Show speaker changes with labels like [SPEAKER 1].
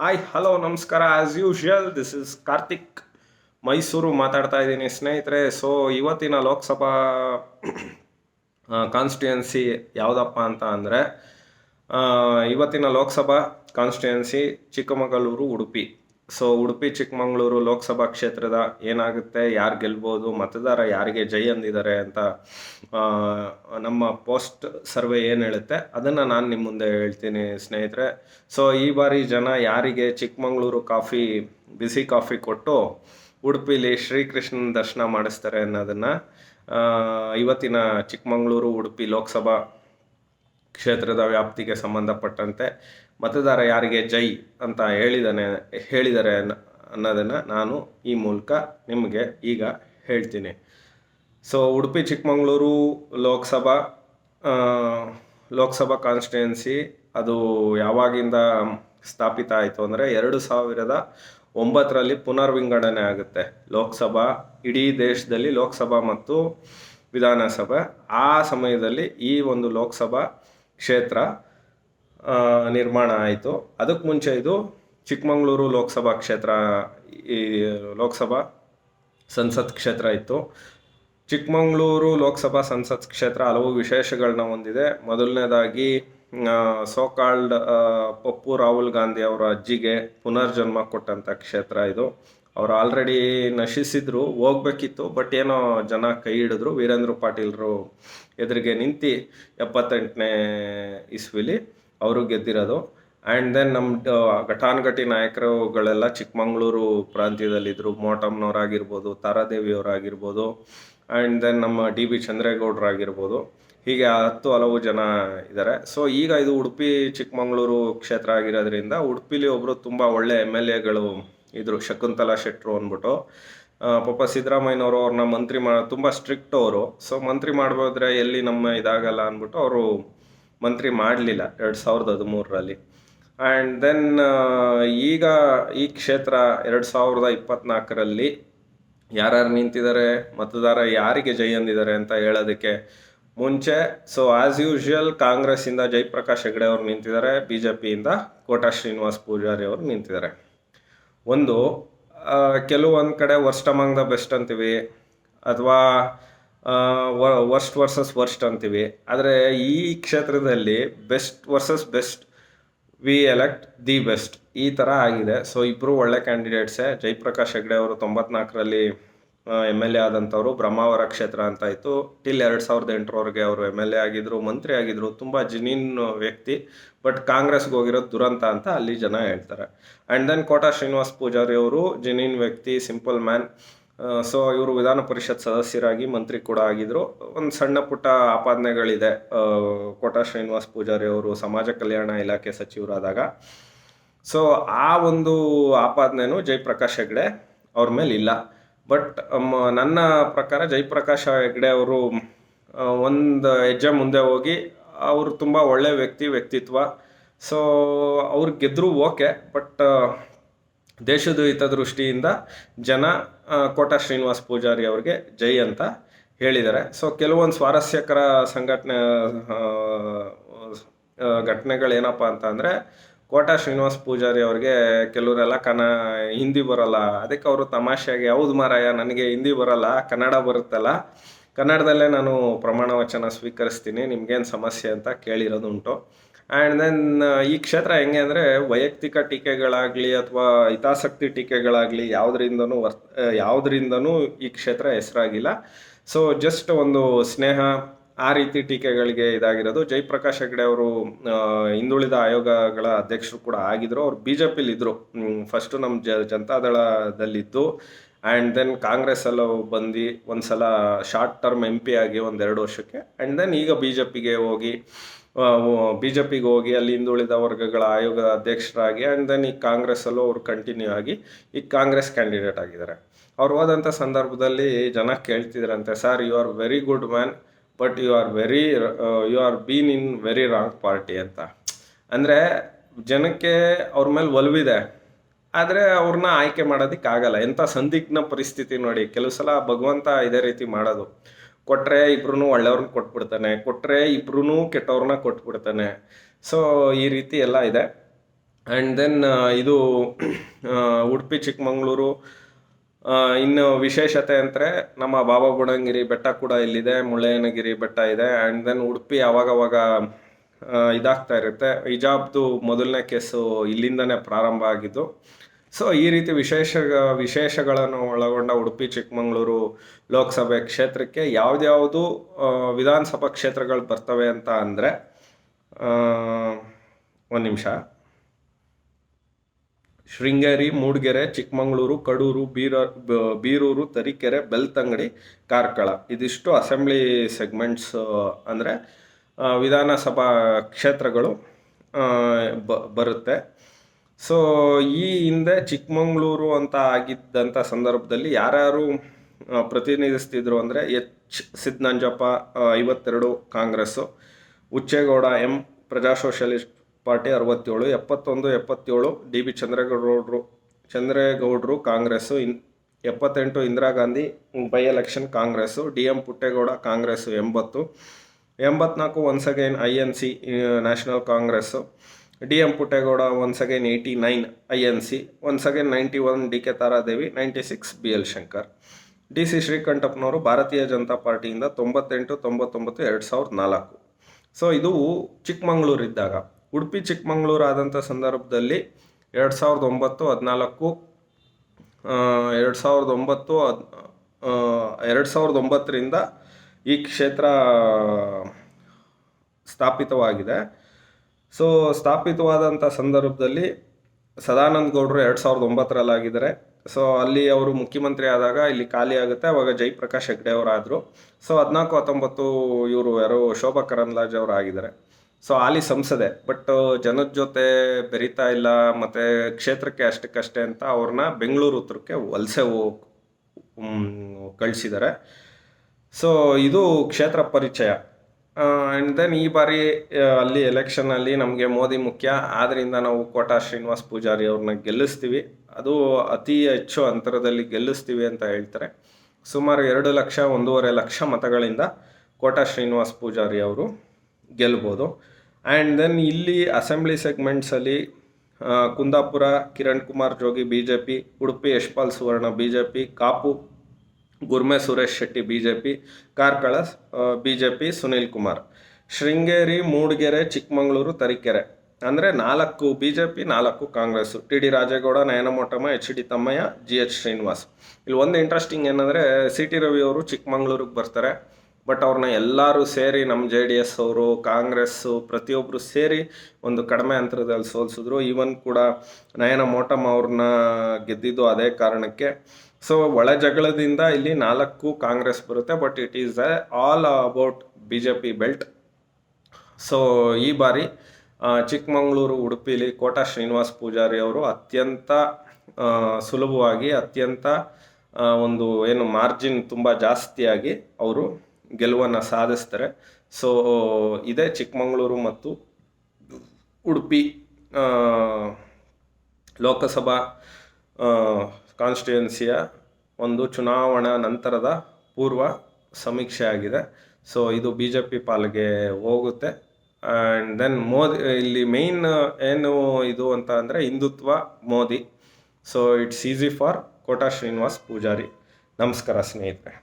[SPEAKER 1] Hi hello ನಮಸ್ಕಾರ. As usual this is Karthik Mysuru ಮಾತಾಡ್ತಾ ಇದ್ದೀನಿ ಸ್ನೇಹಿತರೆ. ಸೊ ಇವತ್ತಿನ ಲೋಕಸಭಾ ಕಾನ್ಸ್ಟಿಟ್ಯುಯೆನ್ಸಿ ಯಾವುದಪ್ಪ ಅಂತ ಅಂದರೆ ಇವತ್ತಿನ ಲೋಕಸಭಾ ಕಾನ್ಸ್ಟಿಟ್ಯುಯೆನ್ಸಿ ಚಿಕ್ಕಮಗಳೂರು, ಉಡುಪಿ. ಸೊ ಉಡುಪಿ ಚಿಕ್ಕಮಗಳೂರು ಲೋಕಸಭಾ ಕ್ಷೇತ್ರದ ಏನಾಗುತ್ತೆ, ಯಾರು ಗೆಲ್ಬೋದು, ಮತದಾರ ಯಾರಿಗೆ ಜೈ ಅಂದಿದ್ದಾರೆ ಅಂತ ನಮ್ಮ ಪೋಸ್ಟ್ ಸರ್ವೆ ಏನು ಹೇಳುತ್ತೆ, ಅದನ್ನು ನಾನು ನಿಮ್ಮ ಮುಂದೆ ಹೇಳ್ತೀನಿ ಸ್ನೇಹಿತರೆ. ಸೊ ಈ ಬಾರಿ ಜನ ಯಾರಿಗೆ ಚಿಕ್ಕಮಗಳೂರು ಕಾಫಿ, ಬಿಸಿ ಕಾಫಿ ಕೊಟ್ಟು ಉಡುಪಿಲಿ ಶ್ರೀಕೃಷ್ಣನ ದರ್ಶನ ಮಾಡಿಸ್ತಾರೆ ಅನ್ನೋದನ್ನು ಇವತ್ತಿನ ಚಿಕ್ಕಮಗಳೂರು ಉಡುಪಿ ಲೋಕಸಭಾ ಕ್ಷೇತ್ರದ ವ್ಯಾಪ್ತಿಗೆ ಸಂಬಂಧಪಟ್ಟಂತೆ ಮತದಾರ ಯಾರಿಗೆ ಜೈ ಅಂತ ಹೇಳಿದಾನೆ ಹೇಳಿದ್ದಾರೆ ಅನ್ನ- ಅನ್ನೋದನ್ನು ನಾನು ಈ ಮೂಲಕ ನಿಮಗೆ ಈಗ ಹೇಳ್ತೀನಿ. ಸೊ ಉಡುಪಿ, ಚಿಕ್ಕಮಗಳೂರು ಲೋಕಸಭಾ ಲೋಕಸಭಾ ಕಾನ್ಸ್ಟಿಟ್ಯುಯೆನ್ಸಿ ಅದು ಯಾವಾಗಿಂದ ಸ್ಥಾಪಿತ ಆಯಿತು ಅಂದರೆ ಎರಡು ಸಾವಿರದ ಒಂಬತ್ತರಲ್ಲಿ ಪುನರ್ವಿಂಗಡಣೆ ಆಗುತ್ತೆ. ಲೋಕಸಭಾ, ಇಡೀ ದೇಶದಲ್ಲಿ ಲೋಕಸಭಾ ಮತ್ತು ವಿಧಾನಸಭೆ. ಆ ಸಮಯದಲ್ಲಿ ಈ ಒಂದು ಲೋಕಸಭಾ ಕ್ಷೇತ್ರ ನಿರ್ಮಾಣ ಆಯಿತು. ಅದಕ್ಕೆ ಮುಂಚೆ ಇದು ಚಿಕ್ಕಮಗಳೂರು ಲೋಕಸಭಾ ಕ್ಷೇತ್ರ, ಈ ಲೋಕಸಭಾ ಸಂಸತ್ ಕ್ಷೇತ್ರ ಇತ್ತು. ಚಿಕ್ಕಮಗಳೂರು ಲೋಕಸಭಾ ಸಂಸತ್ ಕ್ಷೇತ್ರ ಹಲವು ವಿಶೇಷಗಳನ್ನ ಹೊಂದಿದೆ. ಮೊದಲನೇದಾಗಿ ಸೋಕಾಲ್ಡ್ ಪಪ್ಪು ರಾಹುಲ್ ಗಾಂಧಿ ಅವರ ಅಜ್ಜಿಗೆ ಪುನರ್ಜನ್ಮ ಕೊಟ್ಟಂಥ ಕ್ಷೇತ್ರ ಇದು. ಅವ್ರು ಆಲ್ರೆಡಿ ನಶಿಸಿದ್ರು, ಹೋಗ್ಬೇಕಿತ್ತು, ಬಟ್ ಏನೋ ಜನ ಕೈ ಹಿಡಿದ್ರು. ವೀರೇಂದ್ರ ಪಾಟೀಲ್ರು ಎದುರಿಗೆ ನಿಂತು ಎಪ್ಪತ್ತೆಂಟನೇ ಇಸ್ವಿಲಿ. ಅವರು ಗೆದ್ದಿರೋದು. ಆ್ಯಂಡ್ ದೆನ್ ನಮ್ಮ ಘಟಾನುಘಟಿ ನಾಯಕರುಗಳೆಲ್ಲ ಚಿಕ್ಕಮಗಳೂರು ಪ್ರಾಂತ್ಯದಲ್ಲಿದ್ದರು ಮೋಟಮ್ನವರಾಗಿರ್ಬೋದು, ತಾರಾದೇವಿಯವರಾಗಿರ್ಬೋದು ಆ್ಯಂಡ್ ದೆನ್ ನಮ್ಮ ಡಿ ಬಿ ಚಂದ್ರೇಗೌಡರಾಗಿರ್ಬೋದು. ಹೀಗೆ ಹತ್ತು ಹಲವು ಜನ ಇದ್ದಾರೆ ಸೊ ಈಗ ಇದು ಉಡುಪಿ, ಚಿಕ್ಕಮಗಳೂರು ಕ್ಷೇತ್ರ ಆಗಿರೋದ್ರಿಂದ ಉಡುಪಿಲಿ ಒಬ್ಬರು ತುಂಬ ಒಳ್ಳೆ ಎಂ ಎಲ್ ಎಗಳು ಇದ್ದರು ಶಕುಂತಲಾ ಶೆಟ್ರು ಅಂದ್ಬಿಟ್ಟು. ಪಾಪ ಸಿದ್ದರಾಮಯ್ಯನವರು ಅವ್ರನ್ನ ಮಂತ್ರಿ ಮಾ, ತುಂಬ ಸ್ಟ್ರಿಕ್ಟ್ ಅವರು. ಸೊ ಮಂತ್ರಿ ಮಾಡ್ಬೋದ್ರೆ ಎಲ್ಲಿ ನಮ್ಮ ಇದಾಗಲ್ಲ ಅಂದ್ಬಿಟ್ಟು ಅವರು ಮಂತ್ರಿ ಮಾಡಲಿಲ್ಲ ಎರಡು ಸಾವಿರದ ಹದಿಮೂರರಲ್ಲಿ. ಆ್ಯಂಡ್ ದೆನ್ ಈಗ ಈ ಕ್ಷೇತ್ರ ಎರಡು ಸಾವಿರದ ಇಪ್ಪತ್ನಾಲ್ಕರಲ್ಲಿ ಯಾರ್ಯಾರು ನಿಂತಿದ್ದಾರೆ, ಮತದಾರ ಯಾರಿಗೆ ಜೈ ಅಂದಿದ್ದಾರೆ ಅಂತ ಹೇಳೋದಕ್ಕೆ ಮುಂಚೆ ಸೊ ಆಸ್ ಯೂಶುವಲ್ ಕಾಂಗ್ರೆಸ್ಸಿಂದ ಜಯಪ್ರಕಾಶ್ ಹೆಗ್ಡೆ ಅವರು ನಿಂತಿದ್ದಾರೆ ಬಿ ಜೆ ಪಿಯಿಂದ ಕೋಟಾ ಶ್ರೀನಿವಾಸ್ ಪೂಜಾರಿ ಅವರು ನಿಂತಿದ್ದಾರೆ. ಒಂದು ಕೆಲವೊಂದು ಕಡೆ ವರ್ಸ್ಟ್ ಅಮಂಗ್ ದ ಬೆಸ್ಟ್ ಅಂತೀವಿ, ಅಥವಾ ವರ್ಸ್ಟ್ ವರ್ಸಸ್ ವರ್ಸ್ಟ್ ಅಂತೀವಿ. ಆದರೆ ಈ ಕ್ಷೇತ್ರದಲ್ಲಿ best versus best we elect the best ಈ ಥರ ಆಗಿದೆ. ಸೊ ಇಬ್ಬರು ಒಳ್ಳೆ ಕ್ಯಾಂಡಿಡೇಟ್ಸೇ ಜಯಪ್ರಕಾಶ್ ಹೆಗ್ಡೆ ಅವರು ತೊಂಬತ್ನಾಲ್ಕರಲ್ಲಿ ಎಂ ಎಲ್ ಎ ಆದಂಥವ್ರು. ಬ್ರಹ್ಮಾವರ ಕ್ಷೇತ್ರ ಅಂತ ಇತ್ತು ಟಿಲ್ ಎರಡು ಸಾವಿರದ ಎಂಟರವರೆಗೆ ಅವರು ಎಂ ಎಲ್ ಎ ಆಗಿದ್ರು, ಮಂತ್ರಿ ಆಗಿದ್ರು. ತುಂಬ ಜಿನೀನ್ ವ್ಯಕ್ತಿ. ಬಟ್ ಕಾಂಗ್ರೆಸ್ಗೆ ಹೋಗಿರೋದು ದುರಂತ ಅಂತ ಅಲ್ಲಿ ಜನ ಹೇಳ್ತಾರೆ. ಆ್ಯಂಡ್ ದೆನ್ ಕೋಟಾ ಶ್ರೀನಿವಾಸ್ ಪೂಜಾರಿ ಅವರು ಜಿನೀನ್ ವ್ಯಕ್ತಿ ಸಿಂಪಲ್ ಮ್ಯಾನ್ ಸೊ ಇವರು ವಿಧಾನ ಪರಿಷತ್ ಸದಸ್ಯರಾಗಿ ಮಂತ್ರಿ ಕೂಡ ಆಗಿದ್ರು. ಒಂದು ಸಣ್ಣ ಪುಟ್ಟ ಆಪಾದನೆಗಳಿದೆ ಕೋಟಾ ಶ್ರೀನಿವಾಸ್ ಪೂಜಾರಿ ಅವರು ಸಮಾಜ ಕಲ್ಯಾಣ ಇಲಾಖೆ ಸಚಿವರಾದಾಗ. ಸೊ ಆ ಒಂದು ಆಪಾದನೆನೂ ಜಯಪ್ರಕಾಶ್ ಹೆಗ್ಡೆ ಅವ್ರ ಮೇಲೆ ಇಲ್ಲ. ಬಟ್ ನನ್ನ ಪ್ರಕಾರ ಜಯಪ್ರಕಾಶ್ ಹೆಗ್ಡೆ ಅವರು ಒಂದು ಹೆಜ್ಜೆ ಮುಂದೆ ಹೋಗಿ ಅವರು ತುಂಬ ಒಳ್ಳೆ ವ್ಯಕ್ತಿ, ವ್ಯಕ್ತಿತ್ವ. ಸೊ ಅವ್ರು ಗೆದ್ದರು ಓಕೆ, ಬಟ್ ದೇಶದ ಹಿತದೃಷ್ಟಿಯಿಂದ ಜನ ಕೋಟಾ ಶ್ರೀನಿವಾಸ್ ಪೂಜಾರಿ ಅವ್ರಿಗೆ ಜೈ ಅಂತ ಹೇಳಿದ್ದಾರೆ. ಸೊ ಕೆಲವೊಂದು ಸ್ವಾರಸ್ಯಕರ ಸಂಘಟನೆ ಘಟನೆಗಳೇನಪ್ಪ ಅಂತ ಅಂದರೆ, ಕೋಟ ಶ್ರೀನಿವಾಸ್ ಪೂಜಾರಿ ಅವ್ರಿಗೆ ಕೆಲವರೆಲ್ಲ ಕನ, ಹಿಂದಿ ಬರಲ್ಲ. ಅದಕ್ಕೆ ಅವರು ತಮಾಷೆಯಾಗಿ, ಹೌದು ಮಾರಾಯ, ನನಗೆ ಹಿಂದಿ ಬರಲ್ಲ, ಕನ್ನಡ ಬರುತ್ತಲ್ಲ. ಕನ್ನಡದಲ್ಲೇ ನಾನು ಪ್ರಮಾಣ ವಚನ ಸ್ವೀಕರಿಸ್ತೀನಿ, ನಿಮಗೇನು ಸಮಸ್ಯೆ ಅಂತ ಕೇಳಿರೋದುಂಟು. ಆ್ಯಂಡ್ ದೆನ್ ಈ ಕ್ಷೇತ್ರ ಹೆಂಗೆ ಅಂದರೆ ವೈಯಕ್ತಿಕ ಟೀಕೆಗಳಾಗಲಿ ಅಥವಾ ಹಿತಾಸಕ್ತಿ ಟೀಕೆಗಳಾಗಲಿ ಯಾವುದರಿಂದನೂ ವರ್ ಯಾವುದರಿಂದನೂ ಈ ಕ್ಷೇತ್ರ ಹೆಸರಾಗಿಲ್ಲ. ಸೊ ಜಸ್ಟ್ ಒಂದು ಸ್ನೇಹ, ಆ ರೀತಿ ಟೀಕೆಗಳಿಗೆ ಇದಾಗಿರೋದು. ಜಯಪ್ರಕಾಶ್ ಹೆಗ್ಡೆ ಅವರು ಹಿಂದುಳಿದ ಆಯೋಗಗಳ ಅಧ್ಯಕ್ಷರು ಕೂಡ ಆಗಿದ್ರು. ಅವ್ರು ಬಿ ಜೆ ಪಿಲಿದ್ದರು ಫಸ್ಟು ನಮ್ಮ ಜ, ಜನತಾದಳದಲ್ಲಿದ್ದು. ಆ್ಯಂಡ್ ದೆನ್ ಕಾಂಗ್ರೆಸ್ಸಲ್ಲೂ ಬಂದು ಒಂದು ಸಲ ಶಾರ್ಟ್ ಟರ್ಮ್ ಎಂ ಪಿ ಆಗಿ ಒಂದೆರಡು ವರ್ಷಕ್ಕೆ. ಆ್ಯಂಡ್ ದೆನ್ ಈಗ ಬಿ ಜೆ ಪಿಗೆ ಹೋಗಿ ಬಿ ಜೆ ಪಿಗೆ ಹೋಗಿ ಅಲ್ಲಿ ಹಿಂದುಳಿದ ವರ್ಗಗಳ ಆಯೋಗದ ಅಧ್ಯಕ್ಷರಾಗಿ ಆ್ಯಂಡ್ ದೆನ್ ಈ ಕಾಂಗ್ರೆಸ್ಸಲ್ಲೂ ಅವರು ಕಂಟಿನ್ಯೂ ಆಗಿ ಈಗ ಕಾಂಗ್ರೆಸ್ ಕ್ಯಾಂಡಿಡೇಟ್ ಆಗಿದ್ದಾರೆ. ಅವ್ರು ಹೋದಂಥ ಸಂದರ್ಭದಲ್ಲಿ ಜನ ಕೇಳ್ತಿದ್ರಂತೆ sir you are very good man but you are very you are been in very wrong party ಅಂತ. ಅಂದರೆ ಜನಕ್ಕೆ ಅವ್ರ ಮೇಲೆ ಒಲವಿದೆ, ಆದರೆ ಅವ್ರನ್ನ ಆಯ್ಕೆ ಮಾಡೋದಕ್ಕಾಗಲ್ಲ. ಎಂಥ ಸಂದಿಗ್ನ ಪರಿಸ್ಥಿತಿ ನೋಡಿ, ಕೆಲವು ಸಲ ಭಗವಂತ ಇದೇ ರೀತಿ ಮಾಡೋದು. ಕೊಟ್ಟರೆ ಇಬ್ರು ಒಳ್ಳೆಯವ್ರನ್ನ ಕೊಟ್ಬಿಡ್ತಾನೆ ಕೊಟ್ಟರೆ ಇಬ್ರು ಕೆಟ್ಟವ್ರನ್ನ ಕೊಟ್ಬಿಡ್ತಾನೆ. ಸೊ ಈ ರೀತಿ ಎಲ್ಲ ಇದೆ. ಆ್ಯಂಡ್ ದೆನ್ ಇದು ಉಡುಪಿ, ಚಿಕ್ಕಮಗಳೂರು ಇನ್ನು ವಿಶೇಷತೆ ಅಂದರೆ ನಮ್ಮ ಬಾಬಾ ಬುಡಂಗಿರಿ ಬೆಟ್ಟ ಕೂಡ ಇಲ್ಲಿದೆ, ಮುಳ್ಳಯ್ಯನಗಿರಿ ಬೆಟ್ಟ ಇದೆ. ಆ್ಯಂಡ್ ದೆನ್ ಉಡುಪಿ ಅವಾಗವಾಗ ಇದಾಗ್ತಾ ಇರುತ್ತೆ. ಹಿಜಾಬ್ದು ಮೊದಲನೇ ಕೇಸು ಇಲ್ಲಿಂದನೇ ಪ್ರಾರಂಭ ಆಗಿದ್ದು ಸೊ ಈ ರೀತಿ ವಿಶೇಷ ವಿಶೇಷಗಳನ್ನು ಒಳಗೊಂಡ ಉಡುಪಿ, ಚಿಕ್ಕಮಗಳೂರು ಲೋಕಸಭೆ ಕ್ಷೇತ್ರಕ್ಕೆ ಯಾವುದ್ಯಾವುದು ವಿಧಾನಸಭಾ ಕ್ಷೇತ್ರಗಳು ಬರ್ತವೆ ಅಂತ ಅಂದರೆ ಒಂದು ನಿಮಿಷ. ಶೃಂಗೇರಿ, ಮೂಡಿಗೆರೆ, ಚಿಕ್ಕಮಗಳೂರು, ಕಡೂರು, ಬೀರ ಬೀರೂರು, ತರೀಕೆರೆ ಬೆಲ್ತಂಗಡಿ ಕಾರ್ಕಳ. ಇದಿಷ್ಟು ಅಸೆಂಬ್ಲಿ ಸೆಗ್ಮೆಂಟ್ಸ್, ಅಂದರೆ ವಿಧಾನಸಭಾ ಕ್ಷೇತ್ರಗಳು ಬರುತ್ತೆ. ಸೊ ಈ ಹಿಂದೆ ಚಿಕ್ಕಮಗಳೂರು ಅಂತ ಆಗಿದ್ದಂಥ ಸಂದರ್ಭದಲ್ಲಿ ಯಾರ್ಯಾರು ಪ್ರತಿನಿಧಿಸ್ತಿದ್ರು ಅಂದರೆ ಎಚ್. ಸಿದ್ನಂಜಪ್ಪ ಆ, ಐವತ್ತೆರಡು Congress Ucchegowda M. Praja socialist party ಅರವತ್ತೇಳು ಎಪ್ಪತ್ತೊಂದು ಎಪ್ಪತ್ತೇಳು ಡಿ. ಬಿ. ಚಂದ್ರೇಗೌಡರು ಚಂದ್ರೇಗೌಡರು ಕಾಂಗ್ರೆಸ್ಸು ಇನ್ ಎಪ್ಪತ್ತೆಂಟು Indira Gandhi by election Congress D. M. Puttegowda Congress ಎಂಬತ್ತು ಎಂಬತ್ನಾಲ್ಕು once again I N C national Congress D M Puttegowda once again eighty nine I N C once again ninety one D K Taradevi ninety six B L Shankar. D C ಶ್ರೀಕಂಠಪ್ಪನವರು Bharatiya Janata ಪಾರ್ಟಿಯಿಂದ ತೊಂಬತ್ತೆಂಟು, ತೊಂಬತ್ತೊಂಬತ್ತು, ಎರಡು ಸಾವಿರದ ನಾಲ್ಕು. So ಇದು ಚಿಕ್ಕಮಗಳೂರು ಇದ್ದಾಗ ಉಡುಪಿ ಚಿಕ್ಕಮಂಗ್ಳೂರು ಆದಂಥ ಸಂದರ್ಭದಲ್ಲಿ ಎರಡು ಸಾವಿರದ ಒಂಬತ್ತು, ಹದಿನಾಲ್ಕು ಎರಡು ಸಾವಿರದ ಒಂಬತ್ತು, ಹದ್ ಎರಡು ಸಾವಿರದ ಒಂಬತ್ತರಿಂದ ಈ ಕ್ಷೇತ್ರ ಸ್ಥಾಪಿತವಾಗಿದೆ. ಸೊ ಸ್ಥಾಪಿತವಾದಂಥ ಸಂದರ್ಭದಲ್ಲಿ ಸದಾನಂದ ಗೌಡರು ಎರಡು ಸಾವಿರದ ಒಂಬತ್ತರಲ್ಲಾಗಿದ್ದಾರೆ ಸೊ ಅಲ್ಲಿ ಅವರು ಮುಖ್ಯಮಂತ್ರಿ ಆದಾಗ ಇಲ್ಲಿ ಖಾಲಿ ಆಗುತ್ತೆ. ಅವಾಗ ಜಯಪ್ರಕಾಶ್ ಹೆಗ್ಡೆ ಅವರು ಆದರು ಸೊ ಹದಿನಾಲ್ಕು, ಹತ್ತೊಂಬತ್ತು ಇವರು ಯಾರು ಶೋಭಾ ಕರಂದ್ಲಾಜೆ ಅವರು ಆಗಿದ್ದಾರೆ. ಸೊ ಅಲ್ಲಿ ಸಂಸದೆ. ಬಟ್ ಜನದ ಜೊತೆ ಬೆರೀತಾ ಇಲ್ಲ. ಮತ್ತು ಕ್ಷೇತ್ರಕ್ಕೆ ಅಷ್ಟಕ್ಕಷ್ಟೇ ಅಂತ ಅವ್ರನ್ನ ಬೆಂಗಳೂರು ಉತ್ತರಕ್ಕೆ ವಲಸೆ ಕಳಿಸಿದ್ದಾರೆ. ಸೊ ಇದು ಕ್ಷೇತ್ರ ಪರಿಚಯ. ಆ್ಯಂಡ್ ದೆನ್ ಈ ಬಾರಿ ಅಲ್ಲಿ ಎಲೆಕ್ಷನಲ್ಲಿ ನಮಗೆ ಮೋದಿ ಮುಖ್ಯ. ಆದ್ದರಿಂದ ನಾವು ಕೋಟಾ ಶ್ರೀನಿವಾಸ್ ಪೂಜಾರಿ ಅವ್ರನ್ನ ಗೆಲ್ಲಿಸ್ತೀವಿ. ಅದು ಅತಿ ಹೆಚ್ಚು ಅಂತರದಲ್ಲಿ ಗೆಲ್ಲಿಸ್ತೀವಿ ಅಂತ ಹೇಳ್ತಾರೆ. ಸುಮಾರು ಎರಡು ಲಕ್ಷ, ಒಂದೂವರೆ ಲಕ್ಷ ಮತಗಳಿಂದ ಕೋಟಾ ಶ್ರೀನಿವಾಸ್ ಪೂಜಾರಿ ಅವರು ಗೆಲ್ಬೋದು. ಆ್ಯಂಡ್ ದೆನ್ ಇಲ್ಲಿ assembly ಸೆಗ್ಮೆಂಟ್ಸಲ್ಲಿ Kundapura, Kiran Kumar Jogi B J P Udupi, Yashpal Suvarna B J P Kapu Gurme Suresh Shetty B J P Karkala B J P Sunil Kumar. Sringeri, Mudigere, Chikkamagaluru, Tarikere. ಅಂದರೆ ನಾಲ್ಕು B J P ನಾಲ್ಕು Congress T D Rajegowda, Nayana Motamma, H D Thammaiah, G H Srinivas. ಇಲ್ಲಿ ಒಂದು interesting ಏನಂದರೆ C T Ravi ಅವರು ಚಿಕ್ಕಮಗಳೂರಿಗೆ ಬರ್ತಾರೆ. But ಅವ್ರನ್ನ ಎಲ್ಲರೂ ಸೇರಿ ನಮ್ಮ ಜೆ ಡಿ ಎಸ್ ಅವರು ಕಾಂಗ್ರೆಸ್ಸು ಪ್ರತಿಯೊಬ್ಬರು ಸೇರಿ ಒಂದು ಕಡಿಮೆ ಅಂತರದಲ್ಲಿ ಸೋಲಿಸಿದ್ರು. ಈವನ್ ಕೂಡ ನಯನ ಮೋಟಮ್ ಅವ್ರನ್ನ ಗೆದ್ದಿದ್ದು ಅದೇ ಕಾರಣಕ್ಕೆ. ಸೊ ಒಳ ಜಗಳದಿಂದ ಇಲ್ಲಿ ನಾಲ್ಕು ಕಾಂಗ್ರೆಸ್ ಬರುತ್ತೆ but it is all about B J P belt so ಈ ಬಾರಿ ಚಿಕ್ಕಮಗಳೂರು, ಉಡುಪಿಲಿ ಕೋಟಾ ಶ್ರೀನಿವಾಸ್ ಪೂಜಾರಿ ಅವರು ಅತ್ಯಂತ ಸುಲಭವಾಗಿ ಅತ್ಯಂತ ಒಂದು ಏನು ಮಾರ್ಜಿನ್ ತುಂಬ ಜಾಸ್ತಿಯಾಗಿ ಅವರು ಗೆಲುವನ್ನು ಸಾಧಿಸ್ತಾರೆ. ಸೊ ಇದೇ ಚಿಕ್ಕಮಗಳೂರು ಮತ್ತು ಉಡುಪಿ ಲೋಕಸಭಾ ಕಾನ್ಸ್ಟಿಟ್ಯುಯೆನ್ಸಿಯ ಒಂದು ಚುನಾವಣಾ ನಂತರದ ಪೂರ್ವ ಸಮೀಕ್ಷೆ ಆಗಿದೆ ಸೊ ಇದು ಬಿ ಜೆ ಪಿ ಪಾಲಿಗೆ ಹೋಗುತ್ತೆ. ಆ್ಯಂಡ್ ದೆನ್ ಮೋದಿ, ಇಲ್ಲಿ ಮೇಯ್ನ್ ಏನು ಇದು ಅಂತ ಅಂದರೆ Hindutva Modi. So it's easy for Kota Srinivas Poojary ನಮಸ್ಕಾರ ಸ್ನೇಹಿತರೆ.